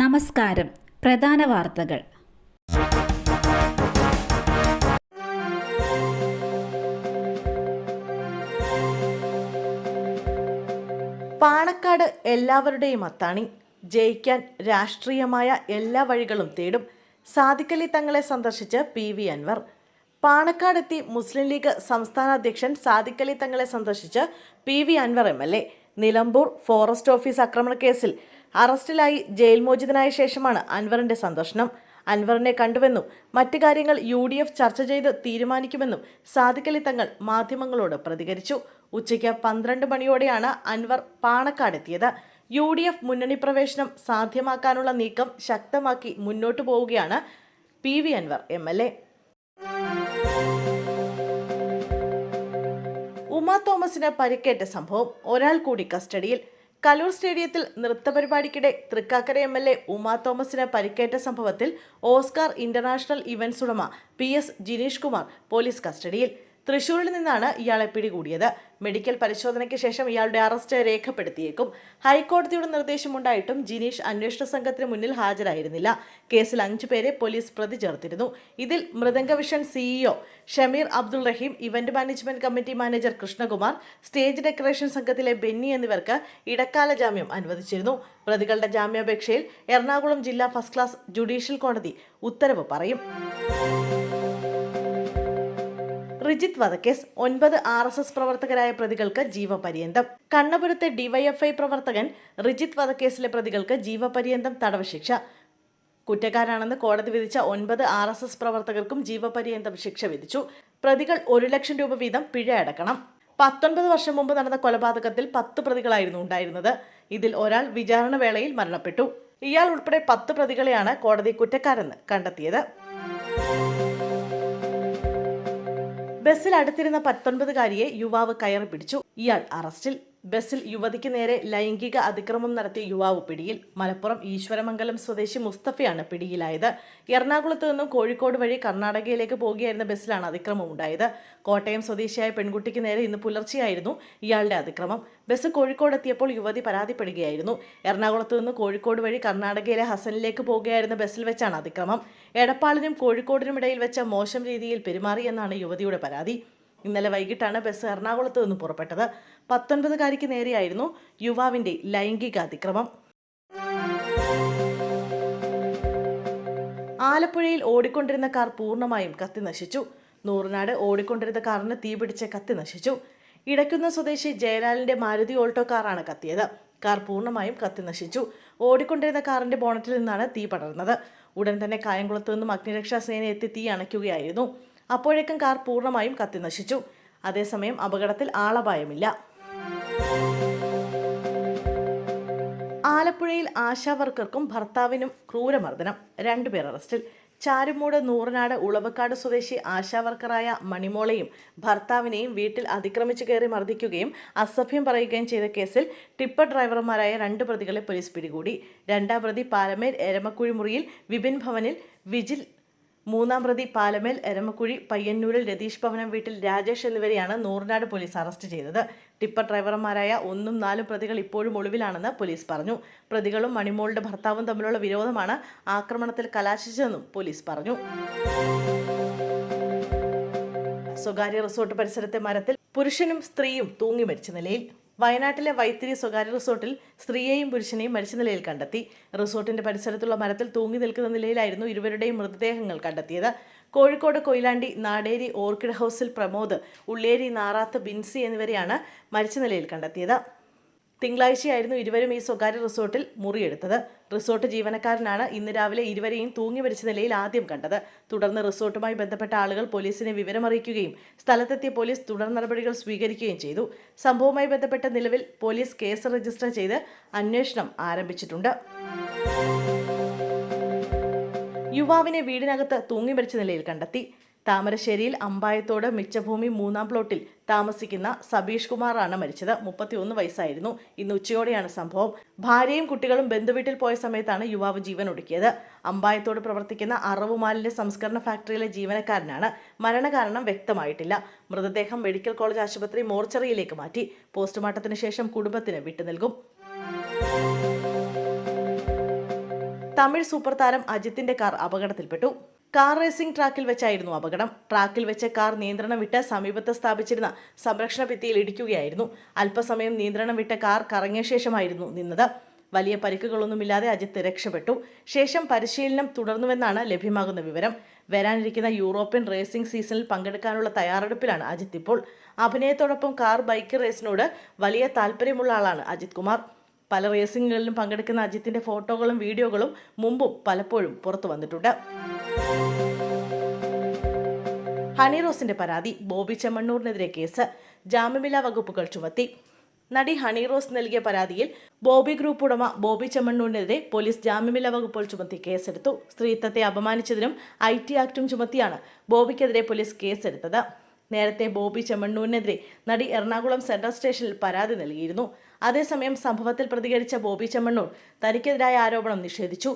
നമസ്കാരം. പ്രധാന വാർത്തകൾ. പാണക്കാട് എല്ലാവരുടെയും അത്താണി. ജയിക്കാൻ രാഷ്ട്രീയമായ എല്ലാ വഴികളും തേടും സാദിഖലി തങ്ങളെ സന്ദർശിച്ച് പി വി അൻവർ. പാണക്കാടെത്തി മുസ്ലിം ലീഗ് സംസ്ഥാന അധ്യക്ഷൻ സാദിഖലി തങ്ങളെ സന്ദർശിച്ച് P V Anwar M L A. Nilambur forest office ആക്രമണ കേസിൽ അറസ്റ്റിലായി ജയിൽ മോചിതനായ ശേഷമാണ് അൻവറിന്റെ സന്ദർശനം. അൻവറിനെ കണ്ടുവെന്നും മറ്റു കാര്യങ്ങൾ യു ഡി എഫ് ചർച്ച ചെയ്ത് തീരുമാനിക്കുമെന്നും സാദിഖലി തങ്ങൾ മാധ്യമങ്ങളോട് പ്രതികരിച്ചു. ഉച്ചയ്ക്ക് പന്ത്രണ്ട് മണിയോടെയാണ് അൻവർ പാണക്കാടെത്തിയത് യു ഡി എഫ് മുന്നണി പ്രവേശനം സാധ്യമാക്കാനുള്ള നീക്കം ശക്തമാക്കി മുന്നോട്ടു പോവുകയാണ് P V Anwar M L A. Uma തോമസിന് പരിക്കേറ്റ സംഭവം ഒരാൾ കൂടി കസ്റ്റഡിയിൽ. കലൂർ സ്റ്റേഡിയത്തിൽ നൃത്തപരിപാടിക്കിടെ Thrikkakara M L A Uma തോമസിന് പരിക്കേറ്റ സംഭവത്തിൽ ഓസ്കാർ ഇന്റർനാഷണൽ ഇവന്റ്സ് ഉടമ P S Jineesh Kumar police കസ്റ്റഡിയിൽ. തൃശൂരിൽ നിന്നാണ് ഇയാളെ പിടികൂടിയത്. മെഡിക്കൽ പരിശോധനയ്ക്ക് ശേഷം ഇയാളുടെ അറസ്റ്റ് രേഖപ്പെടുത്തിയേക്കും. ഹൈക്കോടതിയുടെ നിർദ്ദേശമുണ്ടായിട്ടും ജിനീഷ് അന്വേഷണ സംഘത്തിന് മുന്നിൽ ഹാജരായിരുന്നില്ല. കേസിൽ അഞ്ചു പേരെ പോലീസ് പ്രതി ചേർത്തിരുന്നു. ഇതിൽ Mridangavision CEO Shameer Abdul Rahim event management committee manager Krishnakumar stage decoration സംഘത്തിലെ ബെന്നി എന്നിവർക്ക് ഇടക്കാല ജാമ്യം അനുവദിച്ചിരുന്നു. പ്രതികളുടെ ജാമ്യാപേക്ഷയിൽ എറണാകുളം ജില്ലാ ഫസ്റ്റ് ക്ലാസ് ജുഡീഷ്യൽ കോടതി ഉത്തരവ് പറയും. റിജിത്ത് വധക്കേസ് ഒൻപത് ആർ എസ് എസ് പ്രവർത്തകരായ പ്രതികൾക്ക് ജീവപര്യന്തം. കണ്ണപുരത്തെ ഡിവൈഎഫ്ഐ പ്രവർത്തകൻ റിജിത് വധക്കേസിലെ പ്രതികൾക്ക് ജീവപര്യന്തം തടവ് ശിക്ഷ കുറ്റക്കാരാണെന്ന് കോടതി വിധിച്ച ഒൻപത് ആർ എസ് എസ് പ്രവർത്തകർക്കും ജീവപര്യന്തം ശിക്ഷ വിധിച്ചു. പ്രതികൾ ഒരു ലക്ഷം രൂപ വീതം പിഴ അടക്കണം. പത്തൊൻപത് വർഷം മുമ്പ് നടന്ന കൊലപാതകത്തിൽ പത്ത് പ്രതികളായിരുന്നു ഉണ്ടായിരുന്നത്. ഇതിൽ ഒരാൾ വിചാരണ വേളയിൽ മരണപ്പെട്ടു. ഇയാൾ ഉൾപ്പെടെ പത്ത് പ്രതികളെയാണ് കോടതി കുറ്റക്കാരെന്ന് കണ്ടെത്തിയത്. ബസ്സിൽ അടുത്തിരുന്ന പത്തൊൻപതുകാരിയെ യുവാവ് കയറി പിടിച്ചു. ഇയാൾ അറസ്റ്റിൽ. ബസ്സിൽ യുവതിക്ക് നേരെ ലൈംഗിക അതിക്രമം നടത്തിയ യുവാവ് പിടിയിൽ. മലപ്പുറം ഈശ്വരമംഗലം സ്വദേശി മുസ്തഫയാണ് പിടിയിലായത്. എറണാകുളത്ത് നിന്നും കോഴിക്കോട് വഴി കർണാടകയിലേക്ക് പോകുകയായിരുന്ന ബസ്സിലാണ് അതിക്രമം ഉണ്ടായത്. കോട്ടയം സ്വദേശിയായ പെൺകുട്ടിക്ക് നേരെ ഇന്ന് പുലർച്ചെയായിരുന്നു ഇയാളുടെ അതിക്രമം. ബസ് കോഴിക്കോട് എത്തിയപ്പോൾ യുവതി പരാതിപ്പെടുകയായിരുന്നു. എറണാകുളത്ത് നിന്ന് കോഴിക്കോട് വഴി കർണാടകയിലെ ഹസനിലേക്ക് പോകുകയായിരുന്ന ബസ്സിൽ വെച്ചാണ് അതിക്രമം. എടപ്പാളിനും കോഴിക്കോടിനും ഇടയിൽ വെച്ച മോശം രീതിയിൽ പെരുമാറിയെന്നാണ് യുവതിയുടെ പരാതി. ഇന്നലെ വൈകിട്ടാണ് ബസ് എറണാകുളത്ത് നിന്ന് പുറപ്പെട്ടത്. പത്തൊൻപതുകാരിക്ക് നേരെയായിരുന്നു യുവാവിന്റെ ലൈംഗിക അതിക്രമം ആലപ്പുഴയിൽ ഓടിക്കൊണ്ടിരുന്ന കാർ പൂർണമായും കത്തി നശിച്ചു. നൂറിനാട് ഓടിക്കൊണ്ടിരുന്ന കാറിന് തീപിടിച്ച് കത്തി നശിച്ചു. ഇടയ്ക്കുന്ന സ്വദേശി ജയലാലിന്റെ മാരുതി ഓൾട്ടോ കാറാണ് കത്തിയത്. കാർ പൂർണമായും കത്തി നശിച്ചു. ഓടിക്കൊണ്ടിരുന്ന കാറിന്റെ ബോണറ്റിൽ നിന്നാണ് തീ പടർന്നത്. ഉടൻ തന്നെ കായംകുളത്ത് നിന്നും അഗ്നിരക്ഷാ സേന എത്തി തീ അണയ്ക്കുകയായിരുന്നു. അപ്പോഴേക്കും കാർ പൂർണമായും കത്തിനശിച്ചു അതേസമയം അപകടത്തിൽ ആളപായമില്ല. ആലപ്പുഴയിൽ ആശാവർക്കർക്കും ഭർത്താവിനും ക്രൂരമർദ്ദനം. രണ്ടുപേർ അറസ്റ്റിൽ. ചാരുമൂട് നൂറനാട് ഉളവക്കാട് സ്വദേശി ആശാവർക്കറായ മണിമോളെയും ഭർത്താവിനെയും വീട്ടിൽ അതിക്രമിച്ചു കയറി മർദ്ദിക്കുകയും അസഭ്യം പറയുകയും ചെയ്ത കേസിൽ ടിപ്പർ ഡ്രൈവർമാരായ രണ്ട് പ്രതികളെ പോലീസ് പിടികൂടി. രണ്ടാം പ്രതി പാലമേൽ എരമക്കുഴി മുറിയിൽ വിപിൻ ഭവനിൽ വിജിൽ മൂന്നാം പ്രതി പാലമേൽ എരമക്കുഴി പയ്യന്നൂരിൽ രതീഷ് ഭവനം വീട്ടിൽ രാജേഷ് എന്നിവരെയാണ് നൂറിനാട് പോലീസ് അറസ്റ്റ് ചെയ്തത്. ടിപ്പർ ഡ്രൈവർമാരായ ഒന്നും നാലും പ്രതികൾ ഇപ്പോഴും ഒളിവിലാണെന്ന് പോലീസ് പറഞ്ഞു. പ്രതികളും മണിമോളുടെ ഭർത്താവും തമ്മിലുള്ള വിരോധമാണ് ആക്രമണത്തിൽ കലാശിച്ചതെന്നും പോലീസ് പറഞ്ഞു. സ്വകാര്യ റിസോർട്ട് പരിസരത്തെ മരത്തിൽ പുരുഷനും സ്ത്രീയും തൂങ്ങി മരിച്ച നിലയിൽ വയനാട്ടിലെ വൈത്തിരി സ്വകാര്യ റിസോർട്ടിൽ സ്ത്രീയെയും പുരുഷനെയും മരിച്ച നിലയിൽ കണ്ടെത്തി. റിസോർട്ടിന്റെ പരിസരത്തുള്ള മരത്തിൽ തൂങ്ങി നിൽക്കുന്ന നിലയിലായിരുന്നു ഇരുവരുടെയും മൃതദേഹങ്ങൾ കണ്ടെത്തിയത്. കോഴിക്കോട് കൊയിലാണ്ടി നാടേരി ഓർക്കിഡ് ഹൗസിൽ പ്രമോദ് ഉള്ളേരി നാറാത്ത് ബിൻസി എന്നിവരെയാണ് മരിച്ച നിലയിൽ കണ്ടെത്തിയത്. തിങ്കളാഴ്ചയായിരുന്നു ഇരുവരും ഈ സ്വകാര്യ റിസോർട്ടിൽ മുറിയെടുത്തത്. റിസോർട്ട് ജീവനക്കാരനാണ് ഇന്ന് രാവിലെ ഇരുവരെയും തൂങ്ങി മരിച്ച നിലയിൽ ആദ്യം കണ്ടത്. തുടർന്ന് റിസോർട്ടുമായി ബന്ധപ്പെട്ട ആളുകൾ പോലീസിനെ വിവരമറിയിക്കുകയും സ്ഥലത്തെത്തിയ പോലീസ് തുടർ നടപടികൾ സ്വീകരിക്കുകയും ചെയ്തു. സംഭവവുമായി ബന്ധപ്പെട്ട നിലവിൽ പോലീസ് കേസ് രജിസ്റ്റർ ചെയ്ത് അന്വേഷണം ആരംഭിച്ചിട്ടുണ്ട്. യുവാവിനെ വീടിനകത്ത് തൂങ്ങി മരിച്ച നിലയിൽ കണ്ടെത്തി. താമരശ്ശേരിയിൽ അമ്പായത്തോട് മിച്ചഭൂമി മൂന്നാം പ്ലോട്ടിൽ താമസിക്കുന്ന സബീഷ് കുമാറാണ് മരിച്ചത്. മുപ്പത്തിയൊന്ന് വയസ്സായിരുന്നു. ഇന്ന് ഉച്ചയോടെയാണ് സംഭവം. ഭാര്യയും കുട്ടികളും ബന്ധുവീട്ടിൽ പോയ സമയത്താണ് യുവാവ് ജീവൻ ഒടുക്കിയത്. അമ്പായത്തോട് പ്രവർത്തിക്കുന്ന അറവുമാലിന്റെ സംസ്കരണ ഫാക്ടറിയിലെ ജീവനക്കാരനാണ്. മരണകാരണം വ്യക്തമായിട്ടില്ല. മൃതദേഹം മെഡിക്കൽ കോളേജ് ആശുപത്രി മോർച്ചറിയിലേക്ക് മാറ്റി പോസ്റ്റ്മോർട്ടത്തിന് ശേഷം കുടുംബത്തിന് വിട്ടു നൽകും. തമിഴ് സൂപ്പർ താരം അജിത്തിന്റെ കാർ അപകടത്തിൽപ്പെട്ടു. കാർ റേസിംഗ് ട്രാക്കിൽ വെച്ചായിരുന്നു അപകടം. ട്രാക്കിൽ വെച്ച് കാർ നിയന്ത്രണം വിട്ട് സമീപത്ത് സ്ഥാപിച്ചിരുന്ന സംരക്ഷണ ഭിത്തിയിൽ ഇടിക്കുകയായിരുന്നു. അല്പസമയം നിയന്ത്രണം വിട്ട കാർ കറങ്ങിയ ശേഷമായിരുന്നു നിന്നത്. വലിയ പരിക്കുകളൊന്നുമില്ലാതെ അജിത്ത് രക്ഷപ്പെട്ടു. ശേഷം പരിശീലനം തുടർന്നുവെന്നാണ് ലഭ്യമാകുന്ന വിവരം. വരാനിരിക്കുന്ന യൂറോപ്യൻ റേസിംഗ് സീസണിൽ പങ്കെടുക്കാനുള്ള തയ്യാറെടുപ്പിലാണ് അജിത്ത് ഇപ്പോൾ. അഭിനയത്തോടൊപ്പം കാർ ബൈക്ക് റേസിനോട് വലിയ താല്പര്യമുള്ള ആളാണ് അജിത് കുമാർ. പല റേസിംഗുകളിലും പങ്കെടുക്കുന്ന അജിത്തിന്റെ ഫോട്ടോകളും വീഡിയോകളും മുമ്പും പലപ്പോഴും പുറത്തു വന്നിട്ടുണ്ട്. ഹണി റോസിന്റെ പരാതി ബോബി ചെമ്മണ്ണൂരിനെതിരെ കേസ് ജാമ്യമില്ലാ വകുപ്പുകൾ ചുമത്തി. നടി ഹണി റോസ് നൽകിയ പരാതിയിൽ ബോബി ഗ്രൂപ്പ് ഉടമ ബോബി ചെമ്മണ്ണൂരിനെതിരെ പോലീസ് ജാമ്യമില്ലാ വകുപ്പുകൾ ചുമത്തി കേസെടുത്തു. സ്ത്രീത്വത്തെ അപമാനിച്ചതിനും ഐ ടി ആക്ടും ചുമത്തിയാണ് ബോബിക്കെതിരെ പോലീസ് കേസെടുത്തത്. നേരത്തെ ബോബി ചെമ്മണ്ണൂരിനെതിരെ നടി എറണാകുളം സെൻട്രൽ സ്റ്റേഷനിൽ പരാതി നൽകിയിരുന്നു. അതേസമയം സംഭവത്തിൽ പ്രതികരിച്ച ബോബി ചെമ്മണ്ണൂർ തനിക്കെതിരായ ആരോപണം നിഷേധിച്ചു.